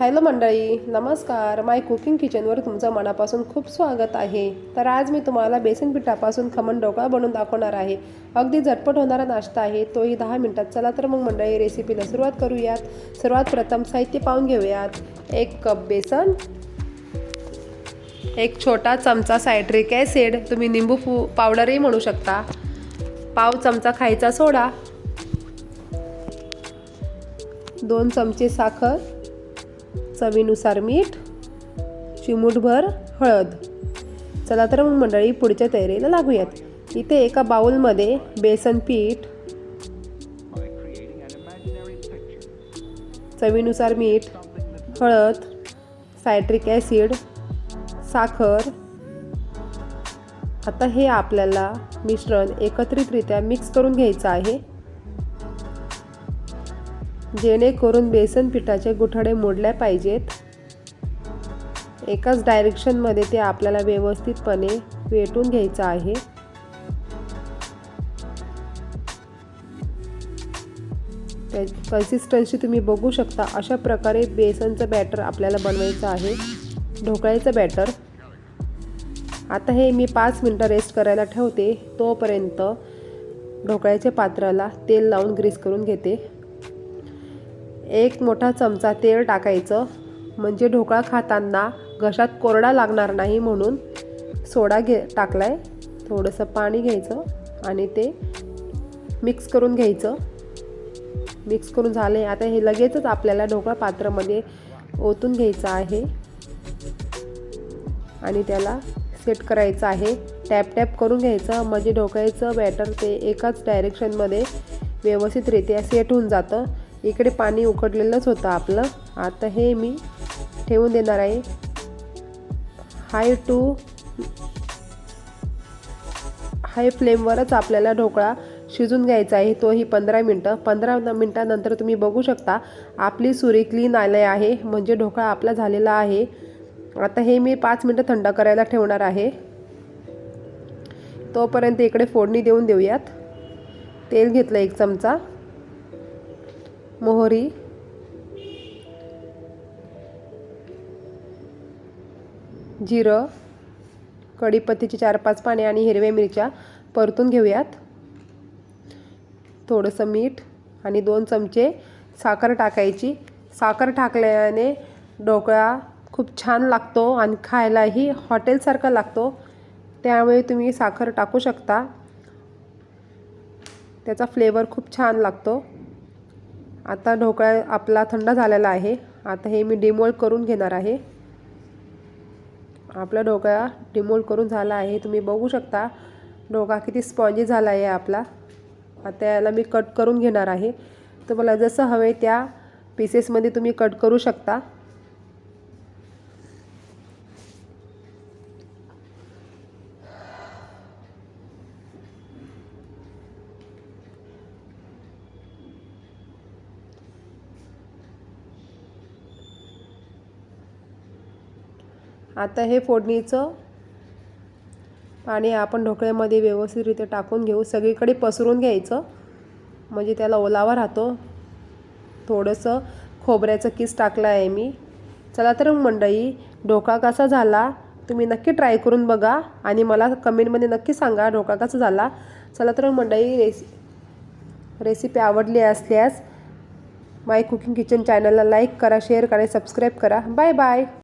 Hello मंडळी नमस्कार. माय cooking किचनवर तुमचं मनापासून खूप स्वागत आहे. तर आज मी तुम्हाला बेसन पिठापासून खमण ढोकळा बनवून दाखवणार आहे. अगदी झटपट होणारा नाश्ता आहे तोही दहा मिनटात. चला तर मग मंडळी रेसिपीला सुरुवात करूयात. सर्वात प्रथम साहित्य पाहून घेऊयात. एक कप बेसन एक छोटा चमचा सायट्रिक ॲसिड तुम्ही निंबू फू पावडरही म्हणू शकता. पाव चमचा खायचा सोडा. दोन चमचे साखर. चवीनुसार मीठ चिमूटभर हळद. चला तर मग मंडळी पुढच्या तयारीला लागूयात. इथे एका बाउलमध्ये बेसन पीठ चवीनुसार मीठ हळद सायट्रिक ॲसिड साखर. आता हे आपल्याला मिश्रण एकत्रितरित्या मिक्स करून घ्यायचं आहे. जेणेकरून बेसन पिठाचे गुठळे मोडल्या पाहिजेत. एकाच डायरेक्शनमध्ये ते आपल्याला व्यवस्थितपणे वेटून घ्यायचं आहे. त्या कन्सिस्टन्सी तुम्ही बघू शकता अशा प्रकारे बेसनचं बॅटर आपल्याला बनवायचं आहे. ढोकळ्याचं बॅटर आता हे मी पाच मिनटं रेस्ट करायला ठेवते. तोपर्यंत ढोकळ्याच्या पात्राला तेल लावून ग्रीस करून घेते. एक मोठा चमचा तेल टाकायचं. म्हणजे ढोकळा खाताना घशात कोरडा लागणार नाही म्हणून सोडा घे टाकला आहे थोडंसं पाणी घ्यायचं आणि ते मिक्स करून घ्यायचं. मिक्स करून झाले. आता हे लगेचच आपल्याला ढोकळा पात्रामध्ये ओतून घ्यायचं आहे. आणि त्याला सेट करायचं आहे. टॅप टॅप करून घ्यायचं. म्हणजे ढोकळ्याचं बॅटर ते एकाच डायरेक्शनमध्ये व्यवस्थितरित्या सेट होऊन जातं. इकडे पाणी उकडलेलंच होतं आपलं. आता हे मी ठेवून देणार आहे. हाय टू हाय फ्लेमवरच आपल्याला ढोकळा शिजून घ्यायचा आहे. तोही पंधरा मिनटं. पंधरा मिनटानंतर तुम्ही बघू शकता आपली सुरी क्लीन आले आहे. म्हणजे ढोकळा आपला झालेला आहे. आता हे मी पाच मिनटं थंड करायला ठेवणार आहे. तोपर्यंत इकडे फोडणी देऊन देऊयात. तेल घेतलं एक चमचा. मोहरी. जिरं. कढीपत्तीची चार पाच पाने आणि हिरव्या मिरच्या परतून घेऊयात. थोडंसं मीठ आणि दोन चमचे साखर टाकायची. साखर टाकल्याने ढोकळा खूप छान लागतो आणि खायलाही हॉटेलसारखा लागतो. त्यामुळे तुम्ही साखर टाकू शकता. त्याचा फ्लेवर खूप छान लागतो. आता ढोकळा आपला थंड झालेला आहे. आता हे मी डिमोल्ड करून घेणार आहे. आपला ढोकळा डिमोल्ड करून झाला आहे. तुम्ही बघू शकता ढोकळा किती स्पॉन्जी झाला आहे आपला. आता याला मी कट करून घेणार आहे. तुम्हाला जसं हवे त्या पीसेसमध्ये तुम्ही कट करू शकता. आता हे फोडणीचं पाणी आपण ढोकळ्यामध्ये व्यवस्थितरित्या टाकून घेऊ. सगळीकडे पसरून घ्यायचं. म्हणजे त्याला ओलावा राहतो. थोडंसं खोबऱ्याचं किस टाकलं आहे मी. चला तर मंडळी ढोकळा कसा झाला तुम्ही नक्की ट्राय करून बघा आणि मला कमेंटमध्ये नक्की सांगा ढोका कसा झाला. चला तर मंडळी रेसि रेसिपी आवडली असल्यास माय कुकिंग किचन चॅनलला लाईक करा शेअर करा सबस्क्राईब करा. Bye bye